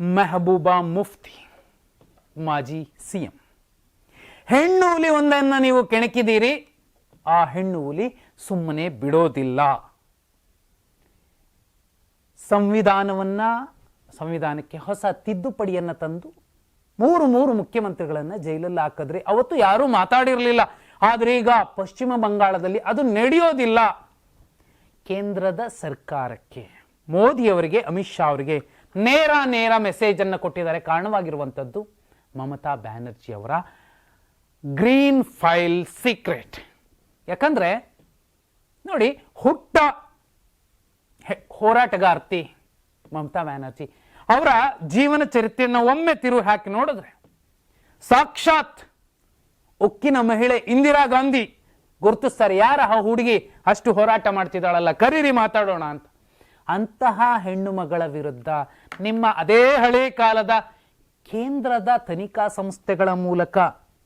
ಮೆಹಬೂಬಾ ಮುಫ್ತಿ, ಮಾಜಿ ಸಿಎಂ. ಹೆಣ್ಣು ಹುಲಿ ಒಂದನ್ನು ನೀವು ಕೆಣಕಿದ್ದೀರಿ, ಆ ಹೆಣ್ಣು ಹುಲಿ ಸುಮ್ಮನೆ ಬಿಡೋದಿಲ್ಲ. ಸಂವಿಧಾನವನ್ನ, ಸಂವಿಧಾನಕ್ಕೆ ಹೊಸ ತಿದ್ದುಪಡಿಯನ್ನ ತಂದು ಮೂರು ಮೂರು ಮುಖ್ಯಮಂತ್ರಿಗಳನ್ನ ಜೈಲಲ್ಲಿ ಹಾಕಿದ್ರಿ ಅವತ್ತು ಯಾರೂ ಮಾತಾಡಿರಲಿಲ್ಲ. ಆದರೆ ಈಗ ಪಶ್ಚಿಮ ಬಂಗಾಳದಲ್ಲಿ ಅದು ನಡೆಯೋದಿಲ್ಲ. ಕೇಂದ್ರದ ಸರ್ಕಾರಕ್ಕೆ, ಮೋದಿಯವರಿಗೆ, ಅಮಿತ್ ಶಾ ಅವರಿಗೆ ನೇರ ನೇರ ಮೆಸೇಜ್ ಅನ್ನು ಕೊಟ್ಟಿದ್ದಾರೆ. ಕಾರಣವಾಗಿರುವಂಥದ್ದು ಮಮತಾ ಬ್ಯಾನರ್ಜಿ ಅವರ ಗ್ರೀನ್ ಫೈಲ್ ಸೀಕ್ರೆಟ್ ಯಾಕಂದ್ರೆ, ನೋಡಿ, ಹುಟ್ಟ ಹೋರಾಟಗಾರ್ತಿ ಮಮತಾ ಬ್ಯಾನರ್ಜಿ ಅವರ ಜೀವನ ಚರಿತ್ರೆಯನ್ನು ಒಮ್ಮೆ ತಿರು ಹಾಕಿ ನೋಡಿದ್ರೆ, ಸಾಕ್ಷಾತ್ ಉಕ್ಕಿನ ಮಹಿಳೆ ಇಂದಿರಾ ಗಾಂಧಿ, ಗುರುತಿಸ್ತಾರೆ. ಯಾರ ಆ ಹುಡುಗಿ ಅಷ್ಟು ಹೋರಾಟ ಮಾಡ್ತಿದ್ದಾಳಲ್ಲ? ಕರೀರಿ ಮಾತಾಡೋಣ ಅಂತ. ಅಂತಹ ಹೆಣ್ಣು ಮಗಳ ವಿರುದ್ಧ ನಿಮ್ಮ ಅದೇ ಹಳೆ ಕಾಲದ ಕೇಂದ್ರದ ತನಿಖಾ ಸಂಸ್ಥೆಗಳ ಮೂಲಕ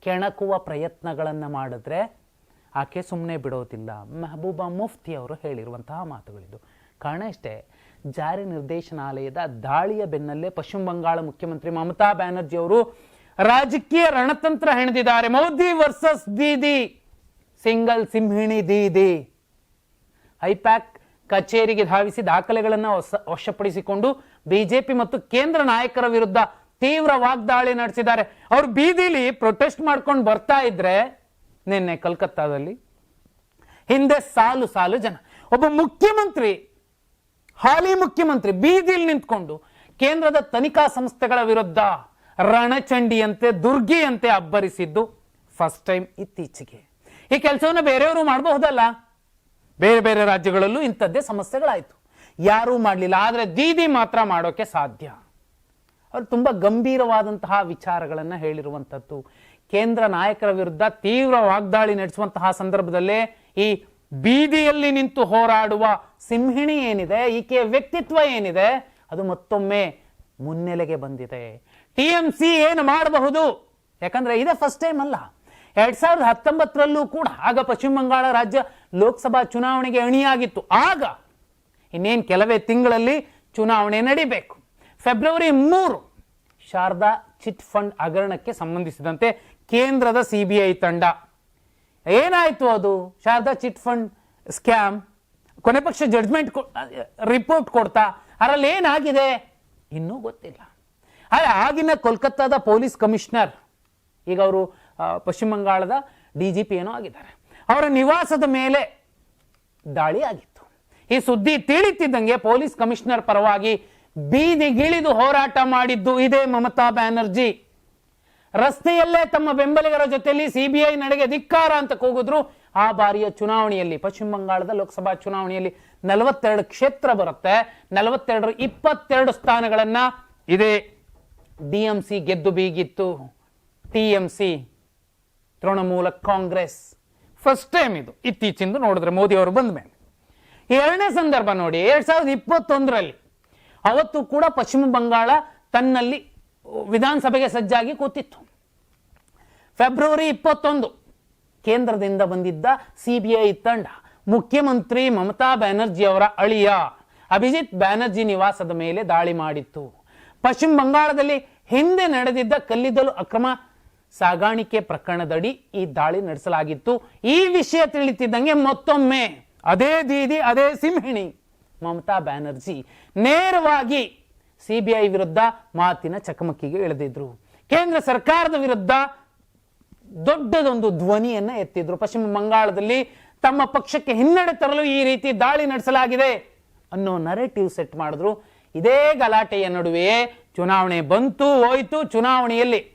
ಕೆಣಕುವ ಪ್ರಯತ್ನಗಳನ್ನು ಮಾಡಿದ್ರೆ ಆಕೆ ಸುಮ್ಮನೆ ಬಿಡೋದಿಲ್ಲ. ಮೆಹಬೂಬಾ ಮುಫ್ತಿ ಅವರು ಹೇಳಿರುವಂತಹ ಮಾತುಗಳಿದು. ಕಾರಣ ಇಷ್ಟೇ, ಜಾರಿ ನಿರ್ದೇಶನಾಲಯದ ದಾಳಿಯ ಬೆನ್ನಲ್ಲೇ ಪಶ್ಚಿಮ ಬಂಗಾಳ ಮುಖ್ಯಮಂತ್ರಿ ಮಮತಾ ಬ್ಯಾನರ್ಜಿ ಅವರು ರಾಜಕೀಯ ರಣತಂತ್ರ ಹೆಣೆದಿದ್ದಾರೆ. ಮೋದಿ ವರ್ಸಸ್ ದೀದಿ, ಸಿಂಗಲ್ ಸಿಂಹಿಣಿ ದೀದಿ. ಐಪ್ಯಾಕ್ ಕಚೇರಿಗೆ ಧಾವಿಸಿ ದಾಖಲೆಗಳನ್ನು ವಶ- ವಶಪಡಿಸಿಕೊಂಡು ಬಿಜೆಪಿ ಮತ್ತು ಕೇಂದ್ರ ನಾಯಕರ ವಿರುದ್ಧ ತೀವ್ರ ವಾಗ್ದಾಳಿ ನಡೆಸಿದ್ದಾರೆ. ಅವರು ಬೀದಿಲಿ ಪ್ರೊಟೆಸ್ಟ್ ಮಾಡ್ಕೊಂಡು ಬರ್ತಾ ಇದ್ರೆ ನಿನ್ನೆ ಕಲ್ಕತ್ತಾದಲ್ಲಿ ಹಿಂದೆ ಸಾಲು ಸಾಲು ಜನ. ಒಬ್ಬ ಮುಖ್ಯಮಂತ್ರಿ, ಹಾಲಿ ಮುಖ್ಯಮಂತ್ರಿ ಬೀದಿಲಿ ನಿಂತ್ಕೊಂಡು ಕೇಂದ್ರದ ತನಿಖಾ ಸಂಸ್ಥೆಗಳ ವಿರುದ್ಧ ರಣಚಂಡಿಯಂತೆ, ದುರ್ಗಿಯಂತೆ ಅಬ್ಬರಿಸಿದ್ದು ಫಸ್ಟ್ ಟೈಮ್ ಇತ್ತೀಚೆಗೆ. ಈ ಕೆಲಸವನ್ನು ಬೇರೆಯವರು ಮಾಡಬಹುದಲ್ಲ? ಬೇರೆ ಬೇರೆ ರಾಜ್ಯಗಳಲ್ಲೂ ಇಂಥದ್ದೇ ಸಮಸ್ಯೆಗಳಾಯಿತು. ಯಾರೂ ಮಾಡಲಿಲ್ಲ, ಆದರೆ ದೀದಿ ಮಾತ್ರ ಮಾಡೋಕೆ ಸಾಧ್ಯ. ಅವರು ತುಂಬ ಗಂಭೀರವಾದಂತಹ ವಿಚಾರಗಳನ್ನು ಹೇಳಿರುವಂಥದ್ದು. ಕೇಂದ್ರ ನಾಯಕರ ವಿರುದ್ಧ ತೀವ್ರ ವಾಗ್ದಾಳಿ ನಡೆಸುವಂತಹ ಸಂದರ್ಭದಲ್ಲೇ ಈ ಬೀದಿಯಲ್ಲಿ ನಿಂತು ಹೋರಾಡುವ ಸಿಂಹಿಣಿ ಏನಿದೆ, ಈಕೆಯ ವ್ಯಕ್ತಿತ್ವ ಏನಿದೆ, ಅದು ಮತ್ತೊಮ್ಮೆ ಮುನ್ನೆಲೆಗೆ ಬಂದಿದೆ. ಟಿ ಎಂ ಸಿ ಏನು ಮಾಡಬಹುದು? ಯಾಕಂದ್ರೆ ಇದೇ ಫಸ್ಟ್ ಟೈಮ್ ಅಲ್ಲ. ಎರಡ್ ಸಾವಿರದ ಹತ್ತೊಂಬತ್ತರಲ್ಲೂ ಕೂಡ, ಆಗ ಪಶ್ಚಿಮ ಬಂಗಾಳ ರಾಜ್ಯ ಲೋಕಸಭಾ ಚುನಾವಣೆಗೆ ಅಣಿಯಾಗಿತ್ತು. ಆಗ ಇನ್ನೇನು ಕೆಲವೇ ತಿಂಗಳಲ್ಲಿ ಚುನಾವಣೆ ನಡೀಬೇಕು. ಫೆಬ್ರವರಿ ಮೂರು ಶಾರದಾ ಚಿಟ್ ಫಂಡ್ ಹಗರಣಕ್ಕೆ ಸಂಬಂಧಿಸಿದಂತೆ ಕೇಂದ್ರದ ಸಿಬಿಐ ತಂಡ. ಏನಾಯಿತು ಅದು? ಶಾರದಾ ಚಿಟ್ ಫಂಡ್ ಸ್ಕ್ಯಾಮ್ ಕೊನೆ ಪಕ್ಷ ಜಡ್ಜ್ಮೆಂಟ್ ರಿಪೋರ್ಟ್ ಕೊಡ್ತಾ, ಅದರಲ್ಲಿ ಏನಾಗಿದೆ? ಇನ್ನೂ ಗೊತ್ತಿಲ್ಲ. ಆದರೆ ಆಗಿನ ಕೋಲ್ಕತ್ತಾದ ಪೊಲೀಸ್ ಕಮಿಷನರ್, ಈಗ ಅವರು ಪಶ್ಚಿಮ ಬಂಗಾಳದ ಡಿ ಜಿ ಪಿ ಏನೋ ಆಗಿದ್ದಾರೆ. ಅವರ ನಿವಾಸದ ಮೇಲೆ ದಾಳಿ ಆಗಿತ್ತು. ಈ ಸುದ್ದಿ ತಿಳಿತಿದ್ದಂಗೆ ಪೊಲೀಸ್ ಕಮಿಷನರ್ ಪರವಾಗಿ ಬೀದಿಗಿಳಿದು ಹೋರಾಟ ಮಾಡಿದ್ದು ಇದೇ ಮಮತಾ ಬ್ಯಾನರ್ಜಿ. ರಸ್ತೆಯಲ್ಲೇ ತಮ್ಮ ಬೆಂಬಲಿಗರ ಜೊತೆಯಲ್ಲಿ ಸಿಬಿಐ ನಡೆಗೆ ಧಿಕ್ಕಾರ ಅಂತ ಕೂಗಿದ್ರು. ಆ ಬಾರಿಯ ಚುನಾವಣೆಯಲ್ಲಿ, ಪಶ್ಚಿಮ ಬಂಗಾಳದ ಲೋಕಸಭಾ ಚುನಾವಣೆಯಲ್ಲಿ ನಲವತ್ತೆರಡು ಕ್ಷೇತ್ರ ಬರುತ್ತೆ. ನಲವತ್ತೆರಡರ ಇಪ್ಪತ್ತೆರಡು ಸ್ಥಾನಗಳನ್ನ ಇದೇ ಡಿಎಂಸಿ ಗೆದ್ದು ಬೀಗಿತ್ತು. TMC, Trinamool Congress. First time ಇದು. ಇತ್ತೀಚಿಂದು ನೋಡಿದ್ರೆ ಮೋದಿ ಅವರು ಬಂದ ಮೇಲೆ. ಎರಡನೇ ಸಂದರ್ಭ ನೋಡಿ, ಎರಡ್ ಸಾವಿರದ ಇಪ್ಪತ್ತೊಂದರಲ್ಲಿ ಅವತ್ತು ಕೂಡ ಪಶ್ಚಿಮ ಬಂಗಾಳ ತನ್ನಲ್ಲಿ ವಿಧಾನಸಭೆಗೆ ಸಜ್ಜಾಗಿ ಕೂತಿತ್ತು. ಫೆಬ್ರವರಿ ಇಪ್ಪತ್ತೊಂದು ಕೇಂದ್ರದಿಂದ ಬಂದಿದ್ದ ಸಿಬಿಐ ತಂಡ, ಮುಖ್ಯಮಂತ್ರಿ ಮಮತಾ ಬ್ಯಾನರ್ಜಿ ಅವರ ಅಳಿಯ ಅಭಿಜಿತ್ ಬ್ಯಾನರ್ಜಿ ನಿವಾಸದ ಮೇಲೆ ದಾಳಿ ಮಾಡಿತ್ತು. ಪಶ್ಚಿಮ ಬಂಗಾಳದಲ್ಲಿ ಹಿಂದೆ ನಡೆದಿದ್ದ ಕಲ್ಲಿದ್ದಲು ಅಕ್ರಮ ಸಾಗಾಣಿಕೆ ಪ್ರಕರಣದಡಿ ಈ ದಾಳಿ ನಡೆಸಲಾಗಿತ್ತು. ಈ ವಿಷಯ ತಿಳಿತಿದ್ದಂಗೆ ಮತ್ತೊಮ್ಮೆ ಅದೇ ದೀದಿ, ಅದೇ ಸಿಂಹಿಣಿ ಮಮತಾ ಬ್ಯಾನರ್ಜಿ ನೇರವಾಗಿ ಸಿಬಿಐ ವಿರುದ್ಧ ಮಾತಿನ ಚಕಮಕಿಗೆ ಇಳಿದಿದ್ರು. ಕೇಂದ್ರ ಸರ್ಕಾರದ ವಿರುದ್ಧ ದೊಡ್ಡದೊಂದು ಧ್ವನಿಯನ್ನ ಎತ್ತಿದ್ರು. ಪಶ್ಚಿಮ ಬಂಗಾಳದಲ್ಲಿ ತಮ್ಮ ಪಕ್ಷಕ್ಕೆ ಹಿನ್ನಡೆ ತರಲು ಈ ರೀತಿ ದಾಳಿ ನಡೆಸಲಾಗಿದೆ ಅನ್ನೋ ನರೇಟಿವ್ ಸೆಟ್ ಮಾಡಿದ್ರು. ಇದೇ ಗಲಾಟೆಯ ನಡುವೆಯೇ ಚುನಾವಣೆ ಬಂತು, ಹೋಯ್ತು. ಚುನಾವಣೆಯಲ್ಲಿ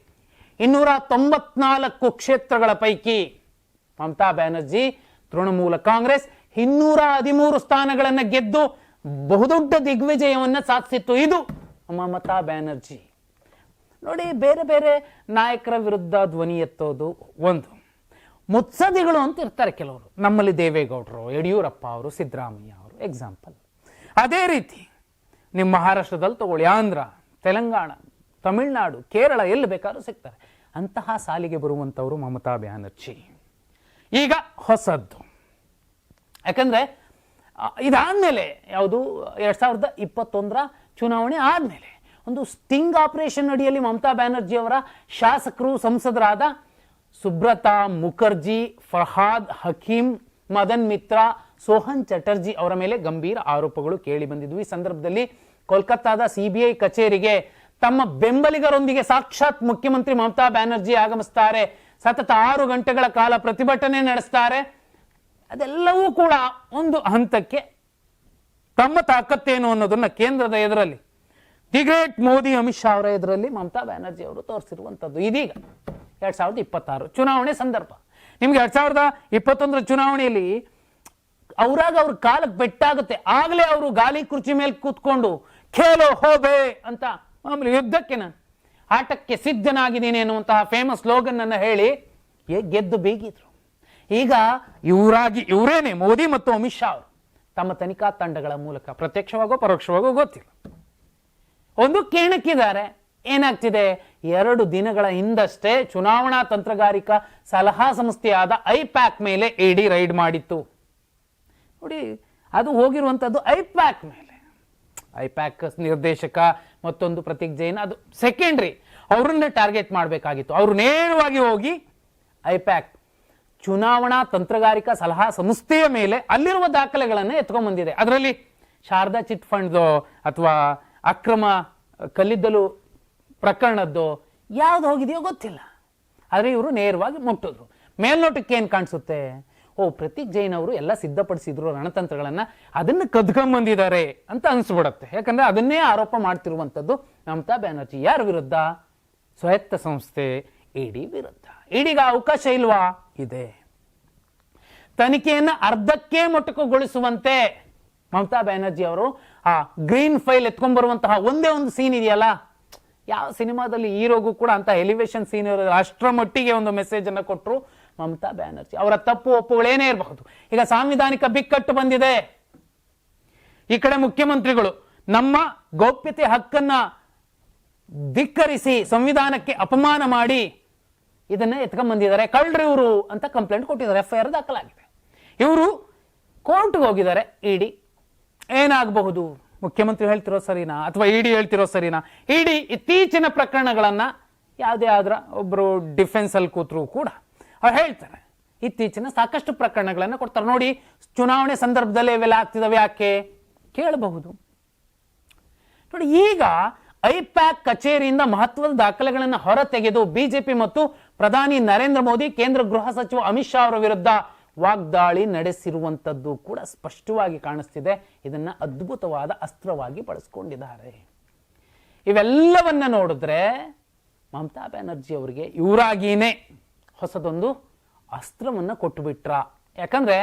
ಇನ್ನೂರ ತೊಂಬತ್ನಾಲ್ಕು ಕ್ಷೇತ್ರಗಳ ಪೈಕಿ ಮಮತಾ ಬ್ಯಾನರ್ಜಿ, ತೃಣಮೂಲ ಕಾಂಗ್ರೆಸ್ ಇನ್ನೂರ ಹದಿಮೂರು ಸ್ಥಾನಗಳನ್ನು ಗೆದ್ದು ಬಹುದೊಡ್ಡ ದಿಗ್ವಿಜಯವನ್ನ ಸಾಧಿಸಿತ್ತು. ಇದು ಮಮತಾ ಬ್ಯಾನರ್ಜಿ. ನೋಡಿ, ಬೇರೆ ಬೇರೆ ನಾಯಕರ ವಿರುದ್ಧ ಧ್ವನಿ ಎತ್ತೋದು ಒಂದು. ಮುತ್ಸದಿಗಳು ಅಂತ ಇರ್ತಾರೆ ಕೆಲವರು. ನಮ್ಮಲ್ಲಿ ದೇವೇಗೌಡರು, ಯಡಿಯೂರಪ್ಪ ಅವರು, ಸಿದ್ದರಾಮಯ್ಯ ಅವರು ಎಕ್ಸಾಂಪಲ್ ಅದೇ ರೀತಿ, ನಿಮ್ಮ ಮಹಾರಾಷ್ಟ್ರದಲ್ಲಿ ತಗೊಳ್ಳಿ, ಆಂಧ್ರ, ತೆಲಂಗಾಣ ತಮಿಳುನಾಡು, ಕೇರಳ ಎಲ್ಲಿ ಬೇಕಾದ್ರೂ ಸಿಗ್ತಾರೆ. ಅಂತಹ ಸಾಲಿಗೆ ಬರುವಂಥವರು ಮಮತಾ ಬ್ಯಾನರ್ಜಿ. ಈಗ ಹೊಸದ್ದು. ಯಾಕಂದ್ರೆ ಇದಾದಮೇಲೆ ಯಾವುದು, ಎರಡು ಸಾವಿರದ ಇಪ್ಪತ್ತೊಂದರ ಚುನಾವಣೆ ಆದಮೇಲೆ ಒಂದು ಸ್ಟಿಂಗ್ ಆಪರೇಷನ್ ಅಡಿಯಲ್ಲಿ ಮಮತಾ ಬ್ಯಾನರ್ಜಿ ಅವರ ಶಾಸಕರು, ಸಂಸದರಾದ ಸುಬ್ರತಾ ಮುಖರ್ಜಿ, ಫರ್ಹಾದ್ ಹಕೀಂ, ಮದನ್ ಮಿತ್ರ, ಸೋಹನ್ ಚಟರ್ಜಿ ಅವರ ಮೇಲೆ ಗಂಭೀರ ಆರೋಪಗಳು ಕೇಳಿ ಬಂದಿದ್ವು. ಈ ಸಂದರ್ಭದಲ್ಲಿ ಕೋಲ್ಕತ್ತಾದ ಸಿಬಿಐ ಕಚೇರಿಗೆ ತಮ್ಮ ಬೆಂಬಲಿಗರೊಂದಿಗೆ ಸಾಕ್ಷಾತ್ ಮುಖ್ಯಮಂತ್ರಿ ಮಮತಾ ಬ್ಯಾನರ್ಜಿ ಆಗಮಿಸ್ತಾರೆ. ಸತತ ಆರು ಗಂಟೆಗಳ ಕಾಲ ಪ್ರತಿಭಟನೆ ನಡೆಸ್ತಾರೆ. ಅದೆಲ್ಲವೂ ಕೂಡ ಒಂದು ಹಂತಕ್ಕೆ ತಮ್ಮ ತಾಕತ್ತೇನು ಅನ್ನೋದನ್ನ ಕೇಂದ್ರದ ಎದುರಲ್ಲಿ, ದಿ ಗ್ರೇಟ್ ಮೋದಿ, ಅಮಿತ್ ಶಾ ಅವರ ಎದುರಲ್ಲಿ ಮಮತಾ ಬ್ಯಾನರ್ಜಿ ಅವರು ತೋರಿಸಿರುವಂಥದ್ದು ಇದೀಗ ಎರಡ್ ಸಾವಿರದ ಇಪ್ಪತ್ತಾರು ಚುನಾವಣೆ ಸಂದರ್ಭ. ನಿಮ್ಗೆ ಎರಡ್ ಸಾವಿರದ ಇಪ್ಪತ್ತೊಂದರ ಚುನಾವಣೆಯಲ್ಲಿ ಅವರಾಗ ಅವ್ರ ಕಾಲಕ್ಕೆ ಬೆಟ್ಟಾಗುತ್ತೆ. ಆಗಲೇ ಅವರು ಗಾಲಿ ಕುರ್ಚಿ ಮೇಲೆ ಕೂತ್ಕೊಂಡು, ಖೇಲೋ ಹೋಬೆ ಅಂತ ಮಾಮೂಲಿ ಯುದ್ಧಕ್ಕೆ ನಾನು ಆಟಕ್ಕೆ ಸಿದ್ಧನಾಗಿದ್ದೀನಿ ಎನ್ನುವಂತಹ ಫೇಮಸ್ ಸ್ಲೋಗನ್ ಅನ್ನು ಹೇಳಿ ಗೆದ್ದು ಬೀಗಿದ್ರು. ಈಗ ಇವರಾಗಿ ಇವರೇನೆ ಮೋದಿ ಮತ್ತು ಅಮಿತ್ ಶಾ ಅವರು. ತಮ್ಮ ತನಿಖಾ ತಂಡಗಳ ಮೂಲಕ ಪ್ರತ್ಯಕ್ಷವಾಗೋ ಪರೋಕ್ಷವಾಗೋ ಗೊತ್ತಿಲ್ಲ. ಒಂದು ಕೇಣಕ್ಕಿದ್ದಾರೆ ಏನಾಗ್ತಿದೆ? ಎರಡು ದಿನಗಳ ಹಿಂದಷ್ಟೇ ಚುನಾವಣಾ ತಂತ್ರಗಾರಿಕಾ ಸಲಹಾ ಸಂಸ್ಥೆಯಾದ ಐಪ್ಯಾಕ್ ಮೇಲೆ ಇಡಿ ರೈಡ್ ಮಾಡಿತ್ತು. ನೋಡಿ, ಅದು ಹೋಗಿರುವಂಥದ್ದು ಐಪ್ಯಾಕ್ ಮೇಲೆ. ಐಪ್ಯಾಕ್ ನಿರ್ದೇಶಕ ಮತ್ತೊಂದು ಪ್ರತಿಜ್ಞೆಯನ್ನು ಅದು ಸೆಕೆಂಡ್ರಿ ಅವರನ್ನೇ ಟಾರ್ಗೆಟ್ ಮಾಡಬೇಕಾಗಿತ್ತು. ಅವರು ನೇರವಾಗಿ ಹೋಗಿ ಐಪ್ಯಾಕ್, ಚುನಾವಣಾ ತಂತ್ರಗಾರಿಕಾ ಸಲಹಾ ಸಂಸ್ಥೆಯ ಮೇಲೆ ಅಲ್ಲಿರುವ ದಾಖಲೆಗಳನ್ನು ಎತ್ಕೊಂಡ್ ಬಂದಿದೆ. ಅದರಲ್ಲಿ ಶಾರದಾ ಚಿಟ್ ಫಂಡ್ದು ಅಥವಾ ಅಕ್ರಮ ಕಲ್ಲಿದ್ದಲು ಪ್ರಕರಣದ್ದು ಯಾವ್ದು ಹೋಗಿದೆಯೋ ಗೊತ್ತಿಲ್ಲ. ಆದರೆ ಇವರು ನೇರವಾಗಿ ಮುಟ್ಟಿದ್ರು. ಮೇಲ್ನೋಟಕ್ಕೆ ಏನು ಕಾಣಿಸುತ್ತೆ? ಓ, ಪ್ರತೀಕ್ ಜೈನ್ ಅವರು ಎಲ್ಲ ಸಿದ್ಧಪಡಿಸಿದ್ರು ರಣತಂತ್ರಗಳನ್ನ, ಅದನ್ನ ಕದ್ಕೊಂಬಂದಿದ್ದಾರೆ ಅಂತ ಅನಿಸ್ಬಿಡುತ್ತೆ. ಯಾಕಂದ್ರೆ ಅದನ್ನೇ ಆರೋಪ ಮಾಡ್ತಿರುವಂಥದ್ದು ಮಮತಾ ಬ್ಯಾನರ್ಜಿ. ಯಾರ ವಿರುದ್ಧ? ಸ್ವಾಯತ್ತ ಸಂಸ್ಥೆ ಇಡಿ ವಿರುದ್ಧ. ಇಡಿಗ ಅವಕಾಶ ಇಲ್ವಾ? ಇದೆ. ತನಿಖೆಯನ್ನು ಅರ್ಧಕ್ಕೆ ಮೊಟಕುಗೊಳಿಸುವಂತೆ ಮಮತಾ ಬ್ಯಾನರ್ಜಿ ಅವರು ಆ ಗ್ರೀನ್ ಫೈಲ್ ಎತ್ಕೊಂಡ್ ಬರುವಂತಹ ಒಂದೇ ಒಂದು ಸೀನ್ ಇದೆಯಲ್ಲ? ಯಾವ ಸಿನಿಮಾದಲ್ಲಿ ಹೀರೋಗೂ ಕೂಡ ಅಂತ ಎಲಿವೇಶನ್ ಸೀನ್ ಅಷ್ಟರ ಮಟ್ಟಿಗೆ ಒಂದು ಮೆಸೇಜ್ ಅನ್ನ ಕೊಟ್ಟರು ಮಮತಾ ಬ್ಯಾನರ್ಜಿ. ಅವರ ತಪ್ಪು ಒಪ್ಪುಗಳೇನೇ ಇರಬಹುದು. ಈಗ ಸಾಂವಿಧಾನಿಕ ಬಿಕ್ಕಟ್ಟು ಬಂದಿದೆ. ಈ ಕಡೆ ಮುಖ್ಯಮಂತ್ರಿಗಳು ನಮ್ಮ ಗೌಪ್ಯತೆ ಹಕ್ಕನ್ನ ಧಿಕ್ಕರಿಸಿ ಸಂವಿಧಾನಕ್ಕೆ ಅಪಮಾನ ಮಾಡಿ ಇದನ್ನ ಎತ್ಕೊಂಡ್ ಬಂದಿದ್ದಾರೆ ಕಳ್ರಿ ಇವರು ಅಂತ ಕಂಪ್ಲೇಂಟ್ ಕೊಟ್ಟಿದ್ದಾರೆ. ಎಫ್ ಐ ಆರ್ ದಾಖಲಾಗಿದೆ. ಇವರು ಕೋರ್ಟ್ಗೆ ಹೋಗಿದ್ದಾರೆ. ಇಡಿ ಏನಾಗಬಹುದು? ಮುಖ್ಯಮಂತ್ರಿ ಹೇಳ್ತಿರೋ ಸರಿನಾ? ಅಥವಾ ಇಡಿ ಹೇಳ್ತಿರೋ ಸರಿನಾ? ಇಡಿ ಇತ್ತೀಚಿನ ಪ್ರಕರಣಗಳನ್ನ ಯಾವುದೇ ಆದ್ರ ಒಬ್ರು ಡಿಫೆನ್ಸ್ ಅಲ್ಲಿ ಕೂತ್ರು ಕೂಡ. ಅವ್ರು ಹೇಳ್ತಾರೆ. ಇತ್ತೀಚಿನ ಸಾಕಷ್ಟು ಪ್ರಕರಣಗಳನ್ನು ಕೊಡ್ತಾರೆ. ನೋಡಿ, ಚುನಾವಣೆ ಸಂದರ್ಭದಲ್ಲಿ ಇವೆಲ್ಲ ಆಗ್ತಿದಾವೆ ಯಾಕೆ? ಕೇಳಬಹುದು. ನೋಡಿ, ಈಗ ಐಪ್ಯಾಕ್ ಕಚೇರಿಯಿಂದ ಮಹತ್ವದ ದಾಖಲೆಗಳನ್ನು ಹೊರತೆಗೆದು ಬಿಜೆಪಿ ಮತ್ತು ಪ್ರಧಾನಿ ನರೇಂದ್ರ ಮೋದಿ, ಕೇಂದ್ರ ಗೃಹ ಸಚಿವ ಅಮಿತ್ ಶಾ ಅವರ ವಿರುದ್ಧ ವಾಗ್ದಾಳಿ ನಡೆಸಿರುವಂತದ್ದು ಕೂಡ ಸ್ಪಷ್ಟವಾಗಿ ಕಾಣಿಸ್ತಿದೆ. ಇದನ್ನು ಅದ್ಭುತವಾದ ಅಸ್ತ್ರವಾಗಿ ಬಳಸ್ಕೊಂಡಿದ್ದಾರೆ. ಇವೆಲ್ಲವನ್ನ ನೋಡಿದ್ರೆ ಮಮತಾ ಬ್ಯಾನರ್ಜಿ ಅವರಿಗೆ ಇವರಾಗಿಯೇ ಹೊಸದೊಂದು ಅಸ್ತ್ರವನ್ನು ಕೊಟ್ಟುಬಿಟ್ರ. ಯಾಕಂದ್ರೆ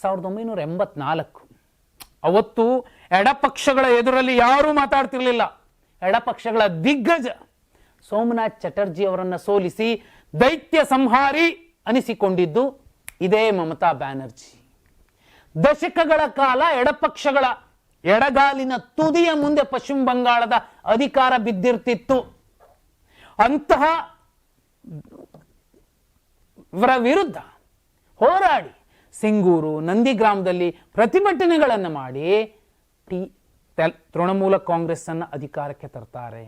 ಸಾವಿರದ ಒಂಬೈನೂರ ಎಂಬತ್ನಾಲ್ಕು ಅವತ್ತು ಎಡಪಕ್ಷಗಳ ಎದುರಲ್ಲಿ ಯಾರೂ ಮಾತಾಡ್ತಿರಲಿಲ್ಲ. ಎಡಪಕ್ಷಗಳ ದಿಗ್ಗಜ ಸೋಮನಾಥ್ ಚಟರ್ಜಿ ಅವರನ್ನು ಸೋಲಿಸಿ ದೈತ್ಯ ಸಂಹಾರಿ ಅನಿಸಿಕೊಂಡಿದ್ದು ಇದೇ ಮಮತಾ ಬ್ಯಾನರ್ಜಿ. ದಶಕಗಳ ಕಾಲ ಎಡಪಕ್ಷಗಳ ಎಡಗಾಲಿನ ತುದಿಯ ಮುಂದೆ ಪಶ್ಚಿಮ ಬಂಗಾಳದ ಅಧಿಕಾರ ಬಿದ್ದಿರ್ತಿತ್ತು. ಅಂತಹ ಇವರ ವಿರುದ್ಧ ಹೋರಾಡಿ ಸಿಂಗೂರು ನಂದಿಗ್ರಾಮದಲ್ಲಿ ಪ್ರತಿಭಟನೆಗಳನ್ನು ಮಾಡಿ ಟಿ ತೃಣಮೂಲ ಕಾಂಗ್ರೆಸ್ಸನ್ನು ಅಧಿಕಾರಕ್ಕೆ ತರ್ತಾರೆ.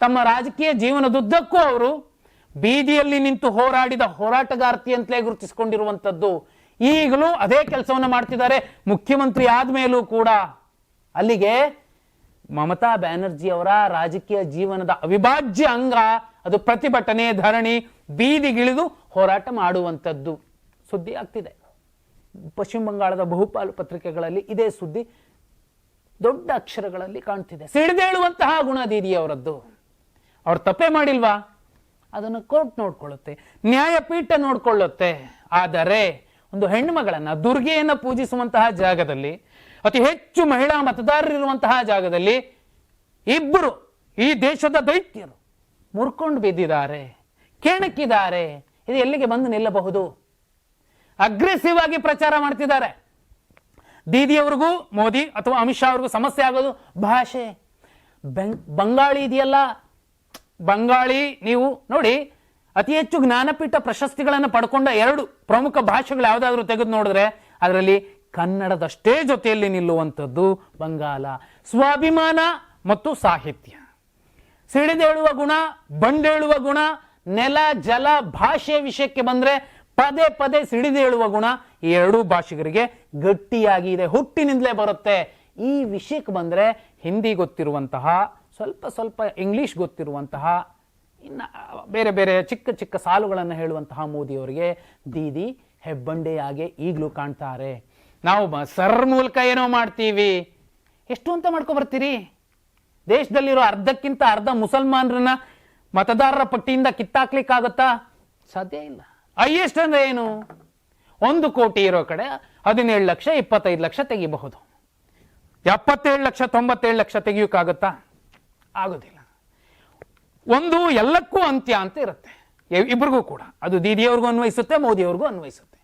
ತಮ್ಮ ರಾಜಕೀಯ ಜೀವನದುದ್ದಕ್ಕೂ ಅವರು ಬೀದಿಯಲ್ಲಿ ನಿಂತು ಹೋರಾಡಿದ ಹೋರಾಟಗಾರ್ತಿ ಅಂತಲೇ ಗುರುತಿಸಿಕೊಂಡಿರುವಂಥದ್ದು. ಈಗಲೂ ಅದೇ ಕೆಲಸವನ್ನು ಮಾಡ್ತಿದ್ದಾರೆ. ಮುಖ್ಯಮಂತ್ರಿ ಆದಮೇಲೂ ಕೂಡ ಅಲ್ಲಿಗೆ ಮಮತಾ ಬ್ಯಾನರ್ಜಿ ಅವರ ರಾಜಕೀಯ ಜೀವನದ ಅವಿಭಾಜ್ಯ ಅಂಗ, ಅದು ಪ್ರತಿಭಟನೆ, ಧರಣಿ, ಬೀದಿಗಿಳಿದು ಹೋರಾಟ ಮಾಡುವಂಥದ್ದು ಸುದ್ದಿ ಆಗ್ತಿದೆ. ಪಶ್ಚಿಮ ಬಂಗಾಳದ ಬಹುಪಾಲು ಪತ್ರಿಕೆಗಳಲ್ಲಿ ಇದೇ ಸುದ್ದಿ ದೊಡ್ಡ ಅಕ್ಷರಗಳಲ್ಲಿ ಕಾಣ್ತಿದೆ. ಸಿಡಿದೇಳುವಂತಹ ಗುಣ ದೀದಿ ಅವರದ್ದು ಅವ್ರು ತಪ್ಪೇ ಮಾಡಿಲ್ವಾ? ಅದನ್ನು ಕೋರ್ಟ್ ನೋಡ್ಕೊಳ್ಳುತ್ತೆ, ನ್ಯಾಯಪೀಠ ನೋಡ್ಕೊಳ್ಳುತ್ತೆ. ಆದರೆ ಒಂದು ಹೆಣ್ಣುಮಗಳನ್ನ ದುರ್ಗೆಯನ್ನು ಪೂಜಿಸುವಂತಹ ಜಾಗದಲ್ಲಿ, ಅತಿ ಹೆಚ್ಚು ಮಹಿಳಾ ಮತದಾರರಿರುವಂತಹ ಜಾಗದಲ್ಲಿ ಇಬ್ಬರು ಈ ದೇಶದ ದೈತ್ಯರು ಮುರ್ಕೊಂಡು ಬಿದ್ದಿದ್ದಾರೆ, ಕೆಣಕಿದ್ದಾರೆ. ಇದು ಎಲ್ಲಿಗೆ ಬಂದು ನಿಲ್ಲಬಹುದು? ಅಗ್ರೆಸಿವ್ ಆಗಿ ಪ್ರಚಾರ ಮಾಡ್ತಿದ್ದಾರೆ. ದೀದಿಯವ್ರಿಗೂ ಮೋದಿ ಅಥವಾ ಅಮಿತ್ ಶಾ ಅವ್ರಿಗೂ ಸಮಸ್ಯೆ ಆಗೋದು ಭಾಷೆ. ಬೆಂಗ್ ಬಂಗಾಳಿ ಇದೆಯಲ್ಲ? ಬಂಗಾಳಿ, ನೀವು ನೋಡಿ, ಅತಿ ಹೆಚ್ಚು ಜ್ಞಾನಪೀಠ ಪ್ರಶಸ್ತಿಗಳನ್ನು ಪಡ್ಕೊಂಡ ಎರಡು ಪ್ರಮುಖ ಭಾಷೆಗಳು ಯಾವುದಾದ್ರೂ ತೆಗೆದು ನೋಡಿದ್ರೆ ಅದರಲ್ಲಿ ಕನ್ನಡದಷ್ಟೇ ಜೊತೆಯಲ್ಲಿ ನಿಲ್ಲುವಂಥದ್ದು ಬಂಗಾಲ ಸ್ವಾಭಿಮಾನ ಮತ್ತು ಸಾಹಿತ್ಯ. ಸಿಡಿದೇಳುವ ಗುಣ, ಬಂಡೇಳುವ ಗುಣ ನೆಲ, ಜಲ ಭಾಷೆ ವಿಷಯಕ್ಕೆ ಬಂದ್ರೆ ಪದೇ ಪದೇ ಸಿಡಿದೇಳುವ ಗುಣ ಈ ಎರಡೂ ಭಾಷಿಗರಿಗೆ ಗಟ್ಟಿಯಾಗಿ ಇದೆ. ಹುಟ್ಟಿನಿಂದಲೇ ಬರುತ್ತೆ. ಈ ವಿಷಯಕ್ಕೆ ಬಂದ್ರೆ ಹಿಂದಿ ಗೊತ್ತಿರುವಂತಹ, ಸ್ವಲ್ಪ ಸ್ವಲ್ಪ ಇಂಗ್ಲಿಷ್ ಗೊತ್ತಿರುವಂತಹ, ಇನ್ನು ಬೇರೆ ಬೇರೆ ಚಿಕ್ಕ ಚಿಕ್ಕ ಸಾಲುಗಳನ್ನು ಹೇಳುವಂತಹ ಮೋದಿಯವರಿಗೆ ದೀದಿ ಹೆಬ್ಬಂಡೆಯಾಗೆ ಈಗಲೂ ಕಾಣ್ತಾರೆ. ನಾವು ಸರ್ ಮೂಲಕ ಏನೋ ಮಾಡ್ತೀವಿ. ಎಷ್ಟು ಅಂತ ಮಾಡ್ಕೊಬರ್ತೀರಿ ದೇಶದಲ್ಲಿರೋ ಅರ್ಧಕ್ಕಿಂತ ಅರ್ಧ ಮುಸಲ್ಮಾನರನ್ನ ಮತದಾರರ ಪಟ್ಟಿಯಿಂದ ಕಿತ್ತಾಕ್ಲಿಕ್ಕಾಗತ್ತಾ? ಸಾಧ್ಯ ಇಲ್ಲ. ಹೈಯೆಸ್ಟ್ ಅಂದ್ರೆ ಏನು? ಒಂದು ಕೋಟಿ ಇರೋ ಕಡೆ ಹದಿನೇಳು ಲಕ್ಷ, ಇಪ್ಪತ್ತೈದು ಲಕ್ಷ ತೆಗಿಬಹುದು. ಎಪ್ಪತ್ತೇಳು ಲಕ್ಷ, ತೊಂಬತ್ತೇಳು ಲಕ್ಷ ತೆಗಿಯೋಕ್ಕಾಗತ್ತಾ? ಆಗೋದಿಲ್ಲ. ಒಂದು ಎಲ್ಲಕ್ಕೂ ಅಂತ್ಯ ಅಂತ ಇರುತ್ತೆ. ಇಬ್ರಿಗೂ ಕೂಡ. ಅದು ದೀದಿಯವ್ರಿಗೂ ಅನ್ವಯಿಸುತ್ತೆ, ಮೋದಿಯವ್ರಿಗೂ ಅನ್ವಯಿಸುತ್ತೆ.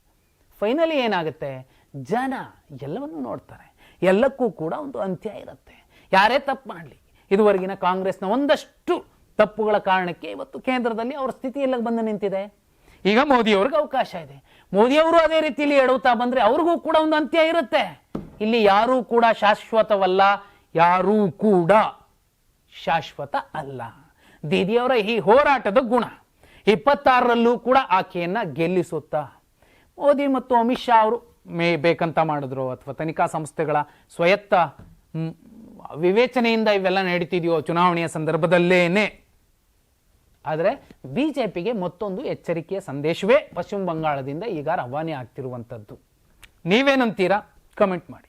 ಫೈನಲಿ ಏನಾಗುತ್ತೆ? ಜನ ಎಲ್ಲವನ್ನೂ ನೋಡ್ತಾರೆ. ಎಲ್ಲಕ್ಕೂ ಕೂಡ ಒಂದು ಅಂತ್ಯ ಇರುತ್ತೆ. ಯಾರೇ ತಪ್ಪು ಮಾಡಲಿ, ಇದುವರೆಗಿನ ಕಾಂಗ್ರೆಸ್ನ ಒಂದಷ್ಟು ತಪ್ಪುಗಳ ಕಾರಣಕ್ಕೆ ಇವತ್ತು ಕೇಂದ್ರದಲ್ಲಿ ಅವರ ಸ್ಥಿತಿ ಎಲ್ಲ ಬಂದು ನಿಂತಿದೆ? ಈಗ ಮೋದಿಯವ್ರಿಗೆ ಅವಕಾಶ ಇದೆ. ಮೋದಿಯವರು ಅದೇ ರೀತಿಯಲ್ಲಿ ಹೇಳುತ್ತಾ ಬಂದ್ರೆ ಅವ್ರಿಗೂ ಕೂಡ ಒಂದು ಅಂತ್ಯ ಇರುತ್ತೆ. ಇಲ್ಲಿ ಯಾರೂ ಕೂಡ ಶಾಶ್ವತವಲ್ಲ, ಯಾರೂ ಕೂಡ ಶಾಶ್ವತ ಅಲ್ಲ. ದೀದಿಯವರ ಈ ಹೋರಾಟದ ಗುಣ, ಇಪ್ಪತ್ತಾರರಲ್ಲೂ ಕೂಡ ಆಕೆಯನ್ನು ಗೆಲ್ಲಿಸುತ್ತಾ. ಮೋದಿ ಮತ್ತು ಅಮಿತ್ ಶಾ ಅವರು ಮೇ ಬೇಕಂತ ಮಾಡಿದ್ರು ಅಥವಾ ತನಿಖಾ ಸಂಸ್ಥೆಗಳ ಸ್ವಯತ್ತ ವಿವೇಚನೆಯಿಂದ ಇವೆಲ್ಲ ನಡೀತಿದೆಯೋ ಚುನಾವಣೆಯ ಸಂದರ್ಭದಲ್ಲೇನೆ. ಆದರೆ ಪಿಗೆ ಮತ್ತೊಂದು ಎಚ್ಚರಿಕೆಯ ಸಂದೇಶವೇ ಪಶ್ಚಿಮ ಬಂಗಾಳದಿಂದ ಈಗ ರವಾನೆ ಆಗ್ತಿರುವಂಥದ್ದು ನೀವೇನಂತೀರಾ? ಕಮೆಂಟ್ ಮಾಡಿ.